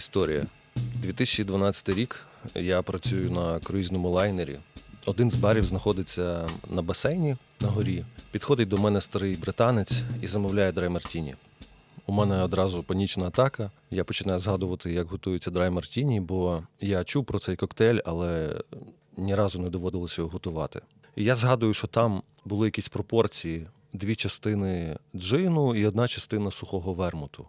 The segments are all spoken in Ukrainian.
Історія. 2012 рік. Я працюю на круїзному лайнері. Один з барів знаходиться на басейні на горі. Підходить до мене старий британець і замовляє драй мартіні. У мене одразу панічна атака. Я починаю згадувати, як готується драй мартіні, бо я чув про цей коктейль, але ні разу не доводилося його готувати. Я згадую, що там були якісь пропорції: дві частини джину і одна частина сухого вермуту.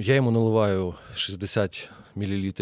Я йому наливаю 60 мл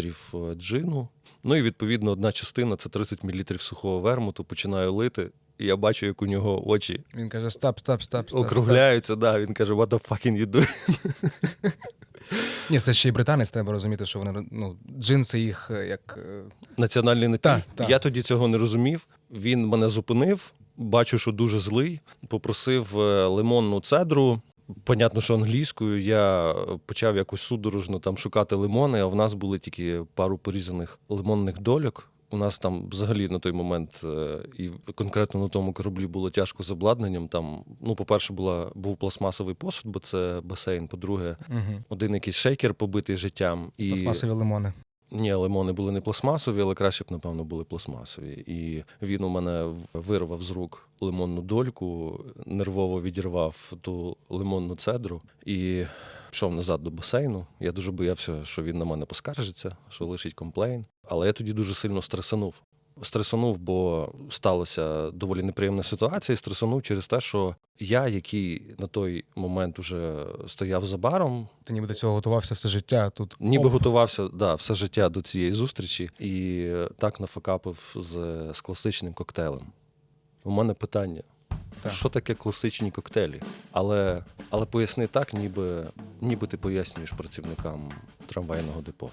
джину. Ну і відповідно одна частина це 30 мл сухого вермуту. Починаю лити. І я бачу, як у нього очі Він каже: стоп, стоп, стоп, стоп. округляються. Да, він каже, what the fucking you doing? Ні, це ще й британець, треба розуміти, що вони ну, джинси їх е, як. е, Національний напій. Так, так. Я тоді цього не розумів. Він мене зупинив, бачу, що дуже злий. Попросив е, лимонну цедру. Понятно, що англійською я почав якось судорожно там шукати лимони, а в нас були тільки пару порізаних лимонних дольок. У нас там взагалі на той момент е, і конкретно на тому кораблі було тяжко з обладнанням. Там, ну, по-перше, була, був пластмасовий посуд, бо це басейн. По-друге, Угу. один якийсь шейкер побитий життям. І... Пластмасові лимони. Ні, лимони були не пластмасові, але краще б, напевно, були пластмасові. І він у мене вирвав з рук лимонну дольку, нервово відірвав ту лимонну цедру і пішов назад до басейну. Я дуже боявся, що він на мене поскаржиться, що лишить комплейн. Але я тоді дуже сильно стресанув. Стресанув, бо сталася доволі неприємна ситуація. і Стресанув через те, що я, який на той момент уже стояв за баром, Ти ніби до цього готувався все життя. Тут Ніби оп, готувався да, все життя до цієї зустрічі і так нафакапив з, з класичним коктейлем. У мене питання: Так. що таке класичні коктейлі? Але, але поясни так, ніби, ніби ти пояснюєш працівникам трамвайного депо.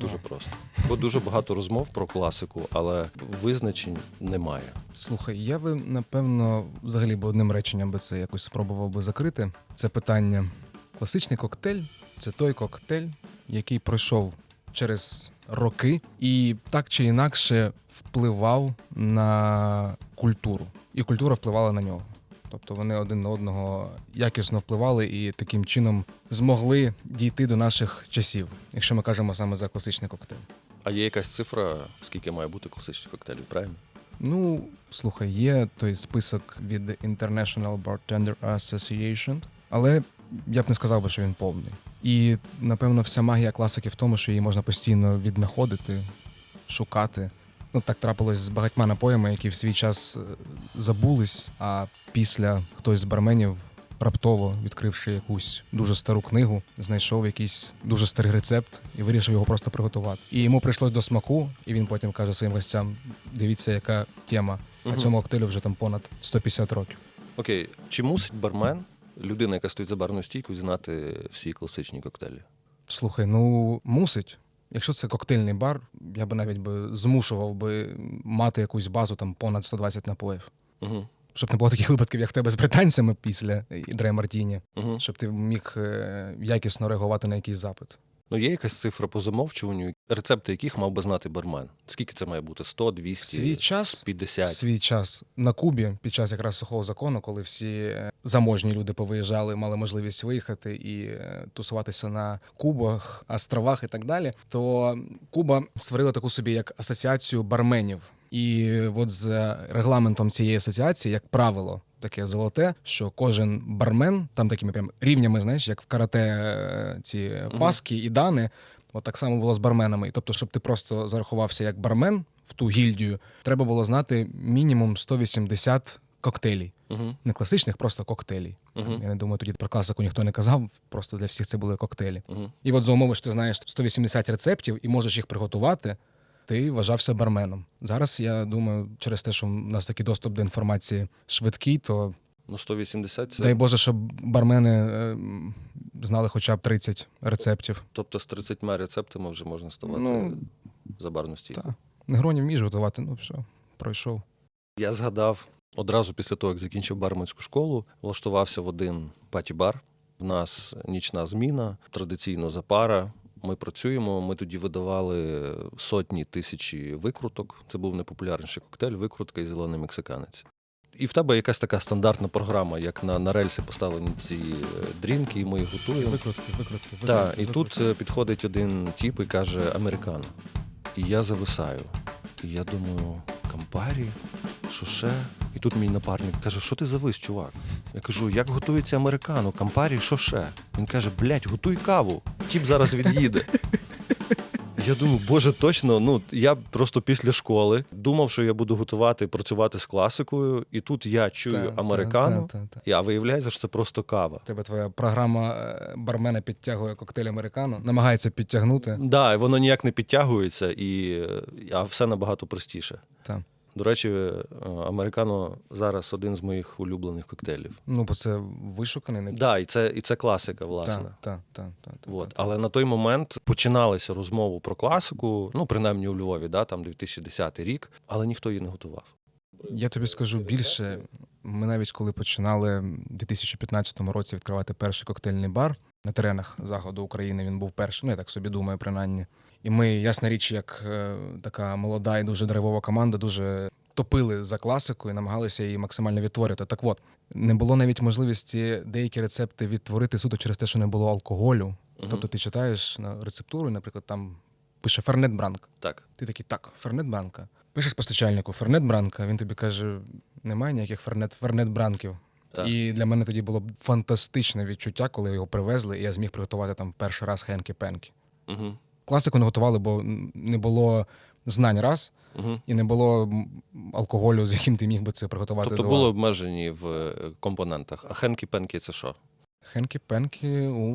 Дуже просто. Бо дуже багато розмов про класику, але визначень немає. Слухай, я би напевно взагалі би одним реченням би це якось спробував би закрити. Це питання. Класичний коктейль це той коктейль, який пройшов через роки і так чи інакше впливав на культуру, і культура впливала на нього. Тобто вони один на одного якісно впливали і таким чином змогли дійти до наших часів, якщо ми кажемо саме за класичний коктейль. А є якась цифра, скільки має бути класичних коктейлів, правильно? Ну, слухай, є той список від International Bartender Association, але я б не сказав би, що він повний. І напевно вся магія класики в тому, що її можна постійно віднаходити, шукати. Ну, так трапилось з багатьма напоями, які в свій час е, забулись, а після хтось з барменів, раптово відкривши якусь дуже стару книгу, знайшов якийсь дуже старий рецепт і вирішив його просто приготувати. І йому прийшлось до смаку, і він потім каже своїм гостям: дивіться, яка тема. А цьому коктейлю вже там понад 150 років. Окей, чи мусить бармен, людина, яка стоїть за барною стійкою, знати всі класичні коктейлі? Слухай, ну мусить. Якщо це коктейльний бар, я би навіть би змушував би мати якусь базу там понад 120 напоїв. Угу. Щоб не було таких випадків, як в тебе з британцями після Дре Мартіні, Угу. щоб ти міг е, якісно реагувати на якийсь запит. Ну, є якась цифра по замовчуванню, рецепти яких мав би знати бармен. Скільки це має бути? 100, В 200, свій час 50? свій час на Кубі під час якраз сухого закону, коли всі е, заможні люди повиїжджали, мали можливість виїхати і е, тусуватися на Кубах, островах і так далі, то Куба створила таку собі як асоціацію барменів. І от з регламентом цієї асоціації, як правило, таке золоте, що кожен бармен, там такими прям рівнями, знаєш, як в карате е, ці паски і дани, От так само було з барменами. І Тобто, щоб ти просто зарахувався як бармен в ту гільдію, треба було знати мінімум 180 коктейлів. Угу. Не класичних, просто коктейлів. Угу. Я не думаю, тоді про класику ніхто не казав, просто для всіх це були коктейлі. Угу. І от за умови, що ти знаєш 180 рецептів і можеш їх приготувати, ти вважався барменом. Зараз я думаю, через те, що в нас такий доступ до інформації швидкий, то Ну, 180 це дай Боже, щоб бармени е, знали хоча б 30 рецептів. тобто з 30 рецептами вже можна ставати Ну, за барну стійку. Так. Негроні вмієш готувати, ну все, пройшов. Я згадав одразу після того, як закінчив барменську школу, влаштувався в один паті-бар. В нас нічна зміна, традиційно за пара. Ми працюємо. Ми тоді видавали сотні тисячі викруток. Це був найпопулярніший коктейль, викрутка і зелений мексиканець. І в тебе якась така стандартна програма, як на, на рельси поставлені ці е, дрінки, і ми їх готуємо. Викрутки, викрутки, викрутки. Так, і викрутки. тут е, підходить один тіп і каже американо. І я зависаю. І я думаю, Кампарі, що ще? І тут мій напарник каже, що ти завис, чувак? Я кажу, як готується американо, Кампарі, що ще? Він каже, блядь, готуй каву. Тіп зараз від'їде. Я думаю, боже, точно. Ну я просто після школи думав, що я буду готувати, працювати з класикою, і тут я чую Та, американо, та, та, та, а виявляється, що це просто кава. Тебе твоя програма е, бармена підтягує коктейль американо, намагається підтягнути. Да, воно ніяк не підтягується, і, е, а все набагато простіше. Та. До речі, е, американо зараз один з моїх улюблених коктейлів. Ну, бо це вишуканий, не Да, і це, і це класика, власне. Так, так, так. От. Але на той момент починалися розмову про класику, ну принаймні у Львові, да, там 2010 рік, але ніхто її не готував. Я тобі скажу більше. Ми навіть коли починали в 2015 році відкривати перший коктейльний бар на теренах заходу України, він був перший. Ну я так собі думаю, принаймні. І ми, ясна річ, як е, така молода і дуже драйвова команда, дуже топили за класику і намагалися її максимально відтворити. Так от не було навіть можливості деякі рецепти відтворити суто через те, що не було алкоголю. Мгм. Тобто ти читаєш на рецептуру, наприклад, там пише Фернет Бранк. Так. Ти такий, так, Фернет Бранка. Пишеш постачальнику Фернет Бранка, він тобі каже: немає ніяких Фернет, Фернет Бранків. Так. І для мене тоді було фантастичне відчуття, коли його привезли, і я зміг приготувати там перший раз хенкі пенкі Угу. Класику не готували, бо не було знань раз, Угу. і не було алкоголю, з яким ти міг би це приготувати. Тобто були обмежені в е, компонентах. А хенкі-пенкі це що? Хенкі пенкі,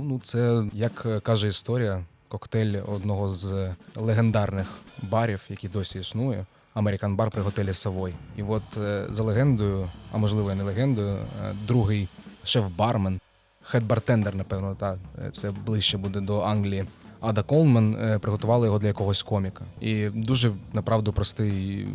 ну це як е, каже історія, коктейль одного з легендарних барів, який досі існує. Американ бар при готелі Савой. І от е, за легендою, а можливо і не легендою, другий шеф-бармен, хед-бартендер, напевно, та це ближче буде до Англії. Ада Колман приготувала його для якогось коміка. І дуже направду простий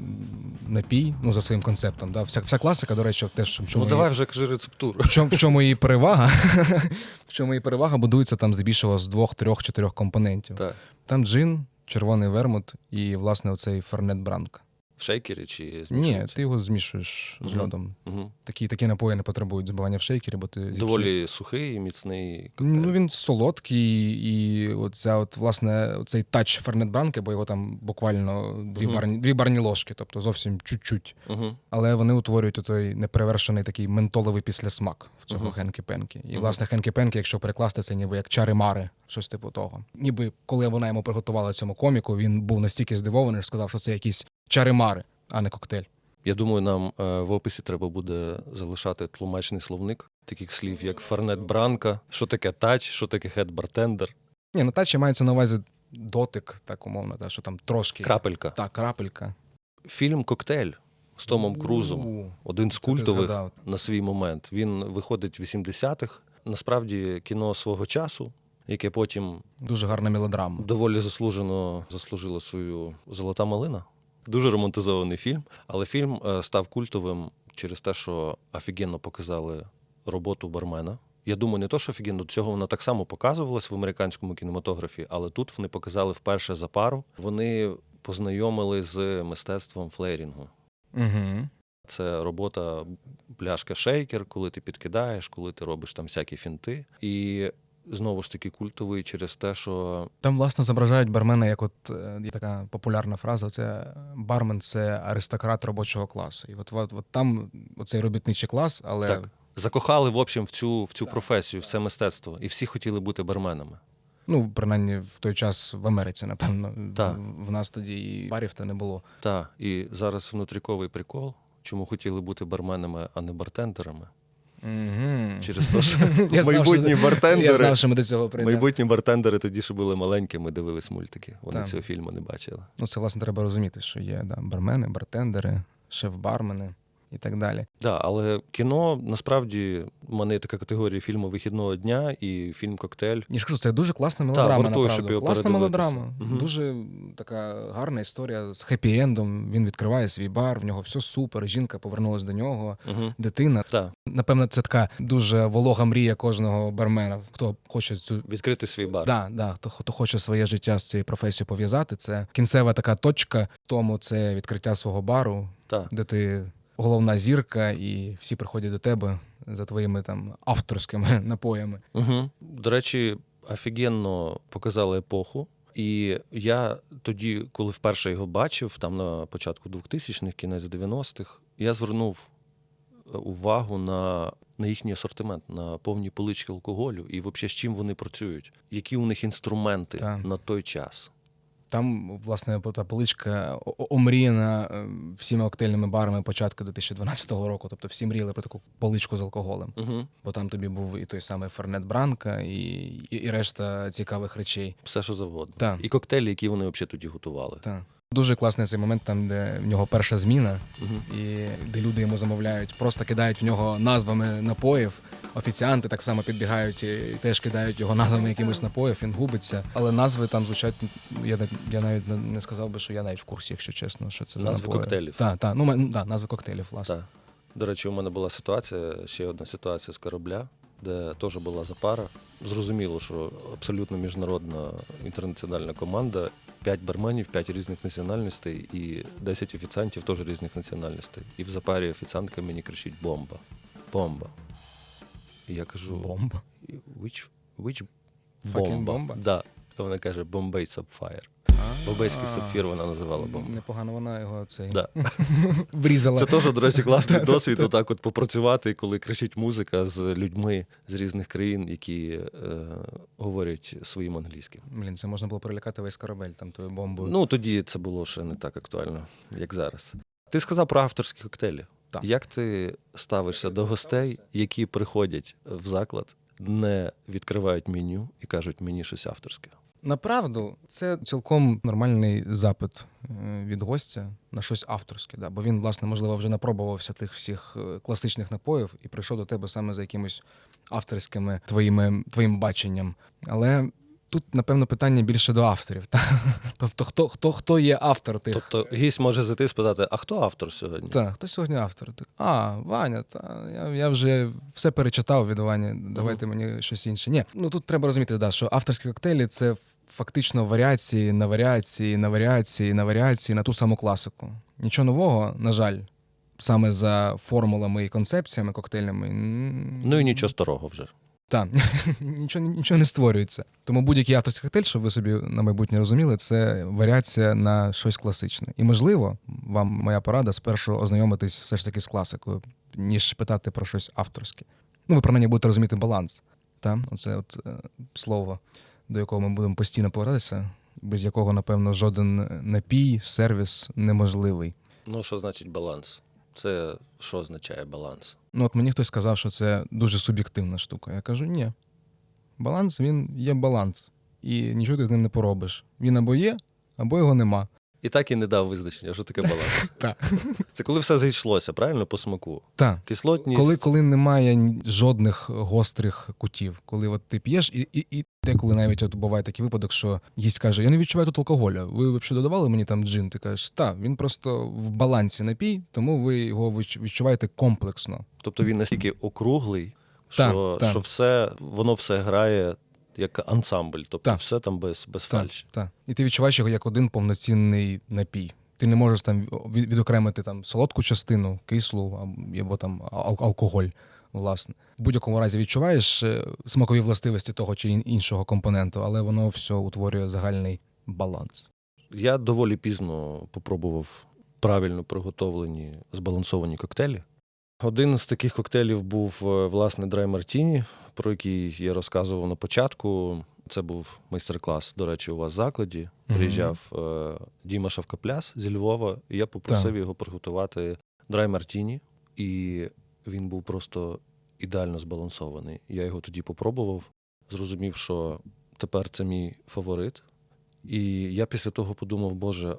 напій, ну за своїм концептом. Да? Вся, вся класика, до речі, теж в чому Ну давай вже кажи рецептуру. в чому, в чому її перевага? в чому її перевага будується там здебільшого з двох, трьох, чотирьох компонентів. Так. Там джин, червоний вермут і, власне, оцей фернет бранка. В шейкері чи Ні, ти його змішуєш з льодом. Угу. Такі, такі напої не потребують збивання в шейкері, бо ти. Доволі сухий, міцний коктейль. Ну він солодкий, і оця, от, власне, цей тач фернет бранки, бо його там буквально дві, Мгм. барні, дві барні ложки, тобто зовсім чуть-чуть. Угу. Але вони утворюють той неперевершений такий ментоловий післясмак в цього Мгм. хенкі-пенкі. І, Мгм. власне, хенкі-пенкі, якщо перекласти, це ніби як чари-мари, щось типу того. Ніби коли вона йому приготувала цьому коміку, він був настільки здивований, що сказав, що це якісь чари-мари, а не коктейль. Я думаю, нам е, в описі треба буде залишати тлумачний словник таких слів, як фернет бранка, що таке тач, що таке хед-бартендер, Ні, ну тачі мається на увазі дотик, так умовно, та, що там трошки. крапелька. Так, крапелька. Фільм Коктейль з Томом Крузом, один з культових на свій момент. Він виходить в 80-х. Насправді кіно свого часу, яке потім Дуже гарна мелодрама. доволі заслужено заслужило свою золота малина. Дуже романтизований фільм, але фільм е, став культовим через те, що офігенно показали роботу бармена. Я думаю, не то, що офігенно, до цього вона так само показувалась в американському кінематографі, але тут вони показали вперше за пару. Вони познайомили з мистецтвом флеєрінгу. Угу. Це робота пляшка шейкер, коли ти підкидаєш, коли ти робиш там всякі фінти. І знову ж таки культовий через те, що Там, власне, зображають бармена як от е, є така популярна фраза: це бармен це аристократ робочого класу. І от, от, от там оцей робітничий клас, але Так. закохали в общем в цю, в цю Так. професію, в це мистецтво, і всі хотіли бути барменами. ну, принаймні, в той час в Америці, напевно, Так. в, в нас тоді і барів то не було. Так, і зараз внутріковий прикол, чому хотіли бути барменами, а не бартендерами. Через те, що Я знав, майбутні Я бартендери. знав, що ми до цього прийдемо. Майбутні бартендери тоді що були маленькими, дивились мультики. Вони Так. цього фільму не бачили. Ну, це, власне, треба розуміти, що є да, бармени, бартендери, шеф-бармени і так далі. Да, але кіно насправді в мене є така категорія фільму вихідного дня і фільм Коктейль. Я ж кажу, це дуже класна мелодрама. вартує, направду. щоб його класна мелодрама. Мгм. Дуже така гарна історія з хеппі-ендом. Він відкриває свій бар, в нього все супер. Жінка повернулася до нього, Угу. дитина. Так, Напевно, це така дуже волога мрія кожного бармена. Хто хоче цю відкрити свій бар. Да, да, хто, хто хоче своє життя з цією професією пов'язати. Це кінцева така точка, тому це відкриття свого бару, Так. де ти головна зірка, і всі приходять до тебе за твоїми там авторськими напоями. Угу. До речі, офігенно показали епоху. І я тоді, коли вперше його бачив, там на початку 2000-х, кінець 90-х, я звернув е, увагу на, на їхній асортимент, на повні полички алкоголю і взагалі з чим вони працюють, які у них інструменти Так. на той час. Там, власне, та поличка омріяна е, всіма коктейльними барами початку 2012 року. Тобто всі мріяли про таку поличку з алкоголем. Угу. Бо там тобі був і той самий Фернет Бранка, і, і, і решта цікавих речей. Все, що завгодно. Так. І коктейлі, які вони взагалі тоді готували. Та. Дуже класний цей момент, там, де в нього перша зміна, Угу. і де люди йому замовляють, просто кидають в нього назвами напоїв. Офіціанти так само підбігають і теж кидають його назвами якимось напоїв, він губиться. Але назви там звучать. Я, я навіть не- сказав би, що я навіть в курсі, якщо чесно, що це за Назви напої. коктейлів. Так, так, ну, да, назви коктейлів, власне. Так. До речі, у мене була ситуація, ще одна ситуація з корабля, де теж була запара. Зрозуміло, що абсолютно міжнародна інтернаціональна команда, 5 барменів, 5 різних національностей і 10 офіціантів теж різних національностей. І в запарі офіціантка мені кричить бомба. Бомба. І я кажу, Бомба. which, which Fucking бомба? бомба? Да. Вона каже, Bombay Sapphire. Бомбейський сапфір вона називала бомбою. Непогано вона його цей Да. врізала. Це теж, до речі, класний досвід, отак от попрацювати, коли кричить музика з людьми з різних країн, які е, говорять своїм англійським. Блін, це можна було перелякати весь корабель там тою бомбою. Ну тоді це було ще не так актуально, як зараз. Ти сказав про авторські коктейлі. Так. Як ти ставишся до гостей, які приходять в заклад, не відкривають меню і кажуть мені щось авторське? Направду, це цілком нормальний запит е, від гостя на щось авторське. Да? Бо він, власне, можливо, вже напробувався тих всіх е, класичних напоїв і прийшов до тебе саме за якимось авторськими твоїми, твоїм баченням. Але тут, напевно, питання більше до авторів. Та? Тобто, хто, хто, хто є автор тих. Тобто гість може зайти і спитати, а хто автор сьогодні? Так, хто сьогодні автор? А, Ваня, та я, я вже все перечитав від Вані. Давайте мені щось інше. Ні, ну тут треба розуміти, да, що авторські коктейлі це фактично варіації на варіації, на варіації, на варіації на ту саму класику. Нічого нового, на жаль, саме за формулами і концепціями коктейльними. м, Ну і нічого старого вже. Так, нічого, нічого не створюється. Тому будь-який авторський коктейль, щоб ви собі на майбутнє розуміли, це варіація на щось класичне. І можливо, вам моя порада спершу ознайомитись все ж таки з класикою, ніж питати про щось авторське. Ну, ви принаймні будете розуміти баланс. Та? Оце от е, слово, до якого ми будемо постійно повертатися, без якого, напевно, жоден напій, сервіс неможливий. Ну, що значить баланс? Це що означає баланс? Ну, от мені хтось сказав, що це дуже суб'єктивна штука. Я кажу, ні. Баланс він є баланс. І нічого ти з ним не поробиш. Він або є, або його нема. І так і не дав визначення, що таке баланс. Так. Це коли все зійшлося, правильно, по смаку. Так. Кислотність. Коли, коли немає жодних гострих кутів, коли от ти п'єш, і, і, і деколи навіть от буває такий випадок, що гість каже: Я не відчуваю тут алкоголя. Ви взагалі додавали мені там джин? Ти кажеш, так, він просто в балансі напій, тому ви його відч- відчуваєте комплексно. Тобто він настільки округлий, що, так. що все, воно все грає як ансамбль. Тобто Так. все там без, без Так, фальші. так. І ти відчуваєш його як один повноцінний напій. Ти не можеш там від- відокремити там солодку частину, кислу або- там ал- алкоголь. Власне, в будь-якому разі відчуваєш е, смакові властивості того чи іншого компоненту, але воно все утворює загальний баланс. Я доволі пізно попробував правильно приготовлені збалансовані коктейлі. Один з таких коктейлів був е, власне драй Мартіні, про який я розказував на початку. Це був майстер-клас, до речі, у вас в закладі. Приїжджав е, Діма Шавкапляс зі Львова, і я попросив Так. його приготувати драй Мартіні, і він був просто ідеально збалансований. Я його тоді попробував, зрозумів, що тепер це мій фаворит. І я після того подумав, Боже,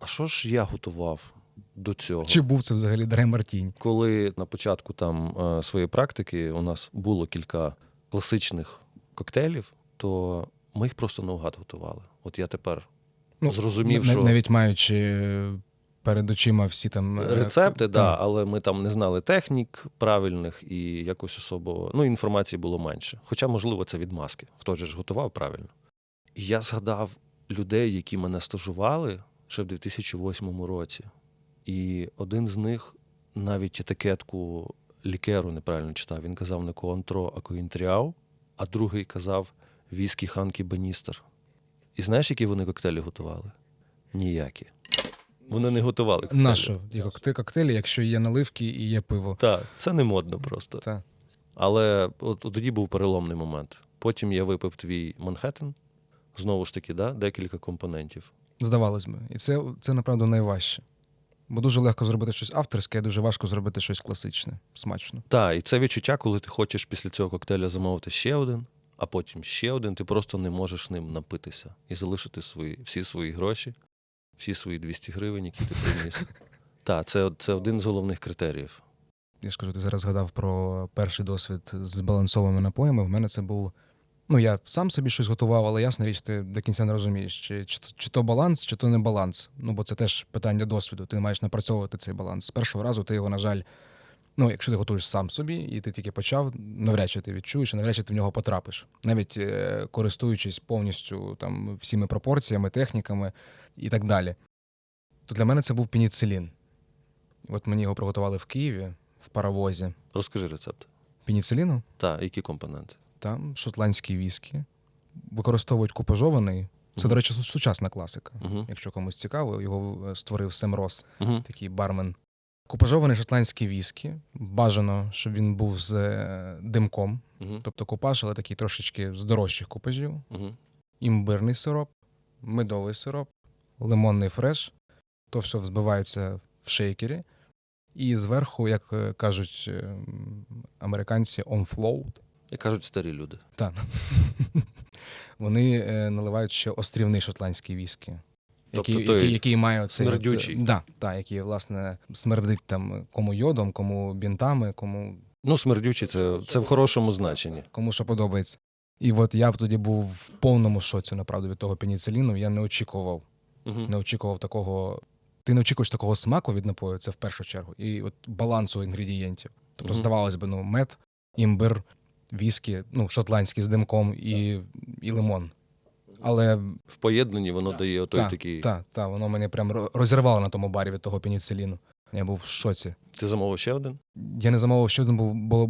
а що ж я готував до цього? Чи був це взагалі Дрей Мартінь? Коли на початку там е, своєї практики у нас було кілька класичних коктейлів, то ми їх просто наугад готували. От я тепер зрозумів, на- що навіть маючи перед очима всі там е, рецепти, к- да, але ми там не знали технік правильних і якось особо ну, інформації було менше. Хоча, можливо, це відмазки. Хто ж готував правильно. І я згадав людей, які мене стажували ще в 2008 році. І один з них навіть етикетку лікеру неправильно читав. Він казав не Коантро, а Коінтріау, а другий казав віскі Ханкі Баністер. І знаєш, які вони коктейлі готували? Ніякі. Вони не готували коктейлі. Нащо? І кокте- коктейлі, якщо є наливки і є пиво. Так, це не модно просто. Та. Але от, от тоді був переломний момент. Потім я випив твій Манхеттен. Знову ж таки, да, декілька компонентів. Здавалось би. І це, це направду найважче. Бо дуже легко зробити щось авторське, а дуже важко зробити щось класичне, смачно. Так, і це відчуття, коли ти хочеш після цього коктейля замовити ще один, а потім ще один, ти просто не можеш ним напитися і залишити свої, всі свої гроші, всі свої 200 гривень, які ти приніс. Так, це, це один з головних критеріїв. Я ж кажу, ти зараз згадав про перший досвід з збалансованими напоями. В мене це був. Ну, я сам собі щось готував, але ясна річ, ти до кінця не розумієш, чи, чи, чи то баланс, чи то не баланс. Ну, бо це теж питання досвіду. Ти маєш напрацьовувати цей баланс. З першого разу ти його, на жаль, ну, якщо ти готуєш сам собі, і ти тільки почав, навряд чи ти відчуєш, і навряд чи ти в нього потрапиш. Навіть е, користуючись повністю там всіми пропорціями, техніками і так далі. То для мене це був пеніцилін. От мені його приготували в Києві в паровозі. Розкажи рецепт. Пеніциліну, Так, які компоненти? Там шотландські віскі, використовують купажований. Це, до речі, сучасна класика. Угу. Якщо комусь цікаво, його е, створив Сем Рос, Угу. такий бармен. Купажований шотландський віскі. Бажано, щоб він був з е, димком, тобто купаж, але такий трошечки з дорожчих купажів. Імбирний сироп, медовий сироп, лимонний фреш. То все взбивається в шейкері. І зверху, як е, кажуть е, американці, on float. Як кажуть старі люди. Так. Вони е, наливають ще острівний шотландський віскі. Тобто Який, той який, який має оцей смердючий. да, та, який, власне, смердить там кому йодом, кому бінтами, кому, Ну, смердючі, це, це в хорошому значенні. кому що подобається. І от я б тоді був в повному шоці, направду, від того пеніциліну. Я не очікував, Угу. не очікував такого. Ти не очікуєш такого смаку від напою, це в першу чергу, і от балансу інгредієнтів. Тобто, Мгм. здавалось би, ну, мед, імбир, віскі, ну, шотландський з димком і, і лимон. Але В поєднанні воно дає отой Так, такий. Так, так, воно мене прям розірвало на тому барі від того пеніциліну. Я був в шоці. Ти замовив ще один? Я не замовив ще один, бо було,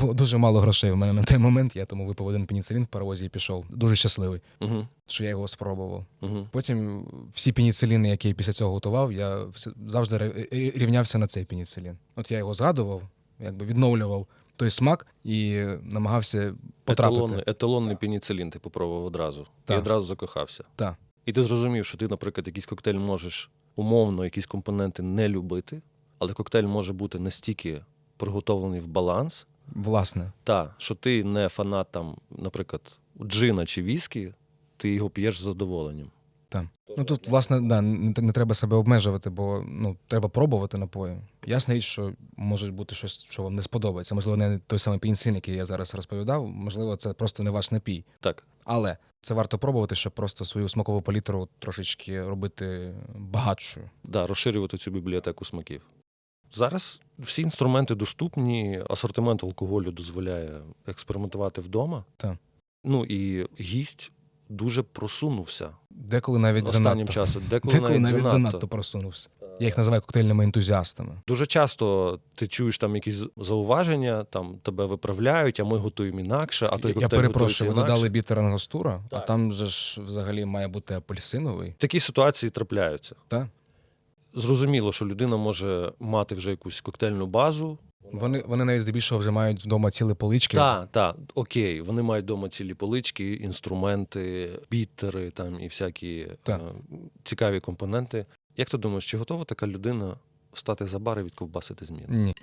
було дуже мало грошей в мене на той момент. Я тому випив один пеніцилін в паровозі і пішов. Дуже щасливий, Угу. що я його спробував. Угу. Потім всі пеніциліни, які я після цього готував, я завжди рівнявся на цей пеніцилін. От я його згадував, якби відновлював той смак і намагався потрапити. Еталонний, еталонний пеніцилін ти попробував одразу. І одразу закохався. Так. І ти зрозумів, що ти, наприклад, якийсь коктейль можеш умовно якісь компоненти не любити, але коктейль може бути настільки приготовлений в баланс, Власне, та, що ти не фанат там, наприклад, джина чи віскі, ти його п'єш з задоволенням. Ну тут, власне, да, не, не треба себе обмежувати, бо ну, треба пробувати напої. Ясна річ, що може бути щось, що вам не сподобається. Можливо, не той самий пеніцилін, який я зараз розповідав, можливо, це просто не ваш напій. Так. Але це варто пробувати, щоб просто свою смакову палітру трошечки робити багатшою. Да, розширювати цю бібліотеку смаків. Зараз всі інструменти доступні, асортимент алкоголю дозволяє експериментувати вдома. Так. Ну і гість дуже просунувся Деколи навіть останнім занадто. часом. Деколи, Деколи навіть, навіть занадто. занадто просунувся. Я їх називаю коктейльними ентузіастами. Дуже часто ти чуєш там якісь зауваження, там тебе виправляють, а ми готуємо інакше, а той я перепрошую, ви додали інакше. бітер ангостура, а там же ж взагалі має бути апельсиновий. Такі ситуації трапляються. Так? Зрозуміло, що людина може мати вже якусь коктейльну базу. Вони, вони навіть здебільшого вже мають вдома ціли полички. Так, так, окей, вони мають вдома цілі полички, інструменти, бітери там і всякі е, цікаві компоненти. Як ти думаєш, чи готова така людина стати за бар і відковбасити зміни? Ні.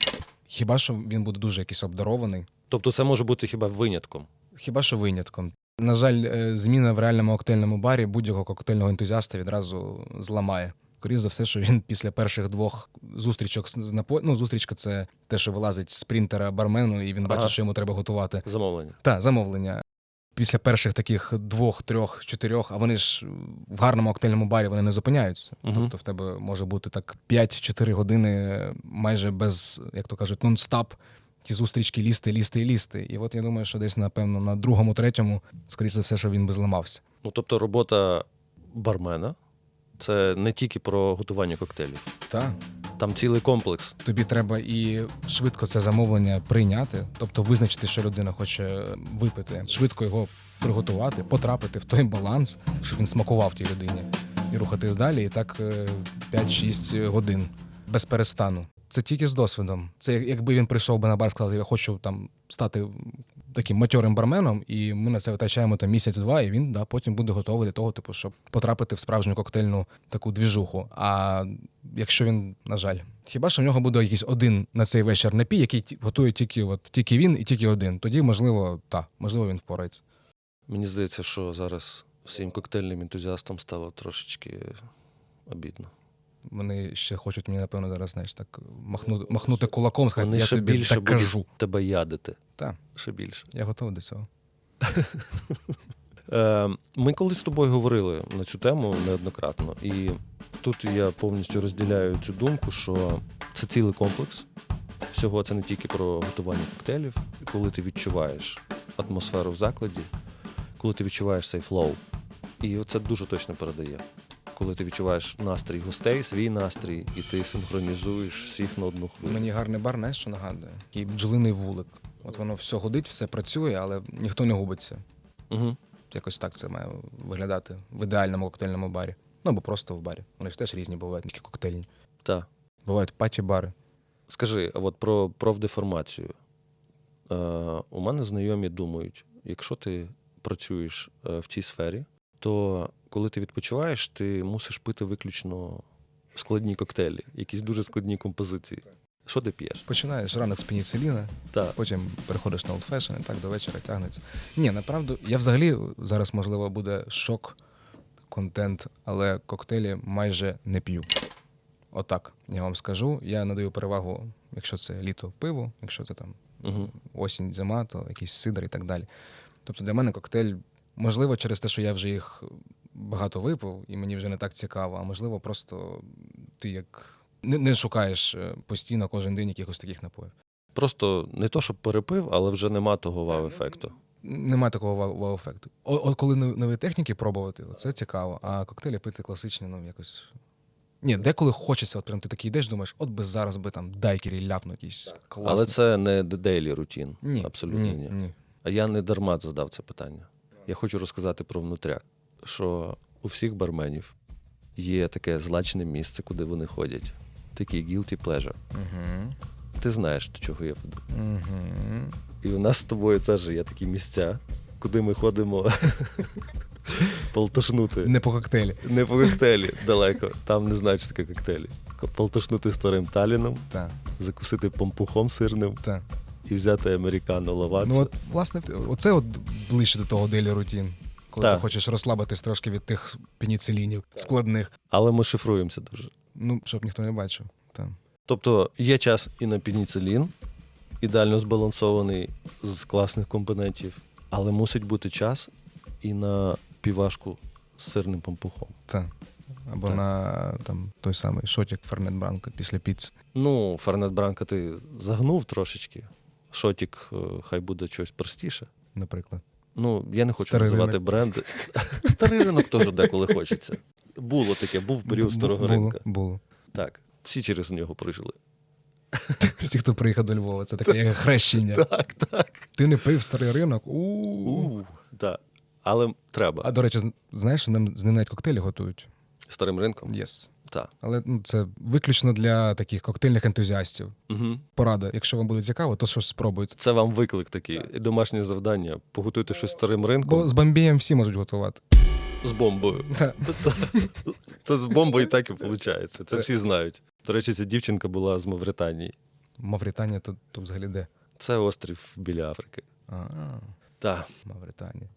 Хіба що він буде дуже якийсь обдарований, Тобто це може бути хіба винятком. хіба що винятком. На жаль, е, зміна в реальному коктейльному барі будь-якого коктейльного ентузіаста відразу зламає. Скоріше за все, що він після перших двох зустрічок з напо... ну, зустрічка це те, що вилазить з принтера бармену, і він Ага. бачить, що йому треба готувати. Замовлення. Та, замовлення. Після перших таких двох, трьох, чотирьох, а вони ж в гарному коктейльному барі вони не зупиняються. Мгм. Тобто в тебе може бути так 5-4 години майже без, як то кажуть, нон-стап. Ті зустрічки лізти, лізти і лізти. І от я думаю, що десь, напевно, на другому, третьому, скоріше за все, що він би зламався. Ну тобто робота бармена це не тільки про готування коктейлів. Так. Там цілий комплекс. Тобі треба і швидко це замовлення прийняти, тобто визначити, що людина хоче випити, швидко його приготувати, потрапити в той баланс, щоб він смакував тій людині, і рухатись далі, і так е, 5-6 годин без перестану. Це тільки з досвідом. Це якби він прийшов би на бар і сказав, я хочу там стати таким матьорим барменом, і ми на це витрачаємо там місяць-два, і він да, потім буде готовий для того, типу, щоб потрапити в справжню коктейльну таку двіжуху. А якщо він, на жаль, хіба що в нього буде якийсь один на цей вечір напій, який готує тільки, от, тільки він і тільки один, тоді, можливо, та, можливо, він впорається. Мені здається, що зараз всім коктейльним ентузіастам стало трошечки обідно. Вони ще хочуть мені, напевно, зараз, знаєш, так махнути, махнути кулаком, сказати, Вони я ще тобі більше так кажу. тебе ядити. Так. Ще більше. Я готовий до цього. Е, ми колись з тобою говорили на цю тему неоднократно, і тут я повністю розділяю цю думку, що це цілий комплекс. Всього це не тільки про готування коктейлів, коли ти відчуваєш атмосферу в закладі, коли ти відчуваєш цей флоу. І це дуже точно передає. Коли ти відчуваєш настрій гостей, свій настрій, і ти синхронізуєш всіх на одну хвилю. Мені гарний бар, знаєш, що нагадує? Такий бджолиний вулик. От воно все гудить, все працює, але ніхто не губиться. Угу. Якось так це має виглядати в ідеальному коктейльному барі. Ну або просто в барі. Вони ж теж різні бувають, такі коктейльні. Так. Бувають паті-бари. Скажи, а от про профдеформацію. Е, у мене знайомі думають, якщо ти працюєш е, в цій сфері, то коли ти відпочиваєш, ти мусиш пити виключно складні коктейлі, якісь дуже складні композиції. Що ти п'єш? Починаєш ранок з пеніциліна, Так. потім переходиш на олдфешн, і так до вечора тягнеться. Ні, направду, я взагалі зараз, можливо, буде шок, контент, але коктейлі майже не п'ю. Отак, я вам скажу. Я надаю перевагу, якщо це літо пиво, якщо це там Угу. осінь, зима, то якийсь сидр і так далі. Тобто для мене коктейль, можливо, через те, що я вже їх багато випив, і мені вже не так цікаво, а можливо, просто ти як не, не шукаєш е, постійно кожен день якихось таких напоїв. Просто не то, щоб перепив, але вже нема того вау-ефекту. Нема такого вау- вау-ефекту. От коли нові техніки пробувати, це цікаво. А коктейлі пити класичні, ну якось. Ні, деколи хочеться, от прям ти такий йдеш, думаєш, от би зараз би там дайкері ляпнуть якісь класні. Але це не дейлі рутін. ні, Абсолютно ні, ні. ні. А я не дарма задав це питання. Я хочу розказати про внутряк, що у всіх барменів є таке злачне місце, куди вони ходять. Такий guilty pleasure. Угу. Ти знаєш, до чого я веду. Угу. І у нас з тобою теж є такі місця, куди ми ходимо полтошнути. Не по коктейлі. Не по коктейлі далеко. Там не знають, що таке коктейлі. Полтошнути старим таліном, Так, закусити помпухом сирним так. і взяти американо лаваце. Ну от, власне, оце от ближче до того дейлі рутін. Коли Так. ти хочеш розслабитись трошки від тих пеніцилінів складних. Але ми шифруємося дуже. Ну, щоб ніхто не бачив. Так. Тобто є час і на пеніцилін, ідеально збалансований з класних компонентів, але мусить бути час і на півашку з сирним пампухом. Так. Або Так. на там, той самий шотик Фернет Бранко після піци. Ну, Фернет Бранка ти загнув трошечки. Шотік, е, хай буде щось простіше. наприклад. Ну, я не хочу Старий називати ринок. бренди. Старий ринок теж деколи хочеться. Було таке, був період старого було, ринка. Було. Так, всі через нього прожили. Всі, хто приїхав до Львова, це таке як хрещення. Так, так. Ти не пив старий ринок. Так. Але треба. А до речі, знаєш, що нам з ним навіть коктейлі готують? Старим ринком? Yes. Так. Але ну, це виключно для таких коктейльних ентузіастів. Угу. Порада, якщо вам буде цікаво, то щось спробуйте. Це вам виклик такий, і домашнє завдання. Поготуйте щось старим ринком Бо з бомбієм всі можуть готувати. з бомбою. Та. То, то з бомбою так і виходить. Це всі знають. До речі, ця дівчинка була з Мавританії. Мавританія то, то взагалі де? Це острів біля Африки. Так. Мавританія.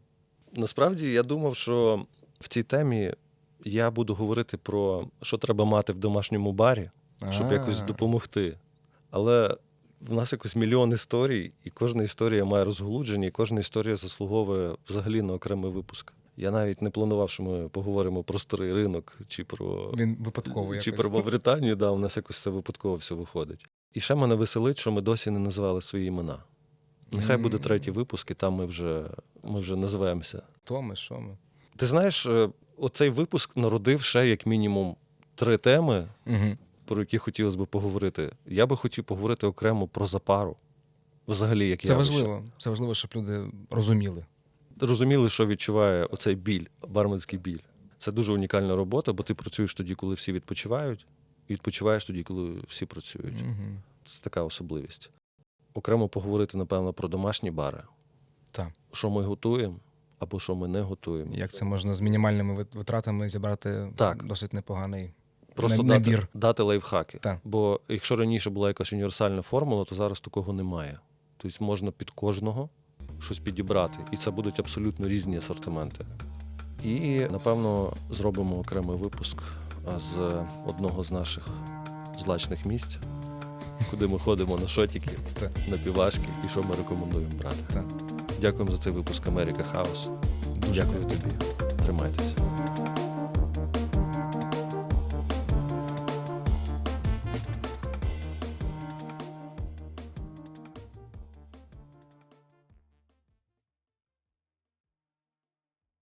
Насправді я думав, що в цій темі я буду говорити про що треба мати в домашньому барі, щоб А. якось допомогти. Але в нас якось мільйон історій, і кожна історія має розголудження, і кожна історія заслуговує взагалі на окремий випуск. Я навіть не планував, що ми поговоримо про старий ринок чи про, Він випадково чи якось. про Мавританію. Да, у нас якось це випадково все виходить. І ще мене веселить, що ми досі не назвали свої імена. Нехай буде третій випуск, і там ми вже, ми вже називаємося. То ми, що ми? Ти знаєш, е, оцей випуск народив ще як мінімум три теми, Угу. про які хотілося б поговорити. Я би хотів поговорити окремо про запару. Взагалі, як Це явище. важливо. Це важливо, щоб люди розуміли. розуміли, що відчуває оцей біль, барменський біль. Це дуже унікальна робота, бо ти працюєш тоді, коли всі відпочивають, і відпочиваєш тоді, коли всі працюють. Угу. Це така особливість. Окремо поговорити, напевно, про домашні бари. Так. Що ми готуємо або що ми не готуємо. Як це можна з мінімальними витратами зібрати Так. досить непоганий Просто на- дати, дати лайфхаки. Так. Бо якщо раніше була якась універсальна формула, то зараз такого немає. Тобто можна під кожного щось підібрати, і це будуть абсолютно різні асортименти. І напевно зробимо окремий випуск з одного з наших злачних місць, куди ми ходимо на шотики, на півашки, і що ми рекомендуємо брати. Дякуємо за цей випуск Америка Хаус. Дякую тобі. Тримайтеся.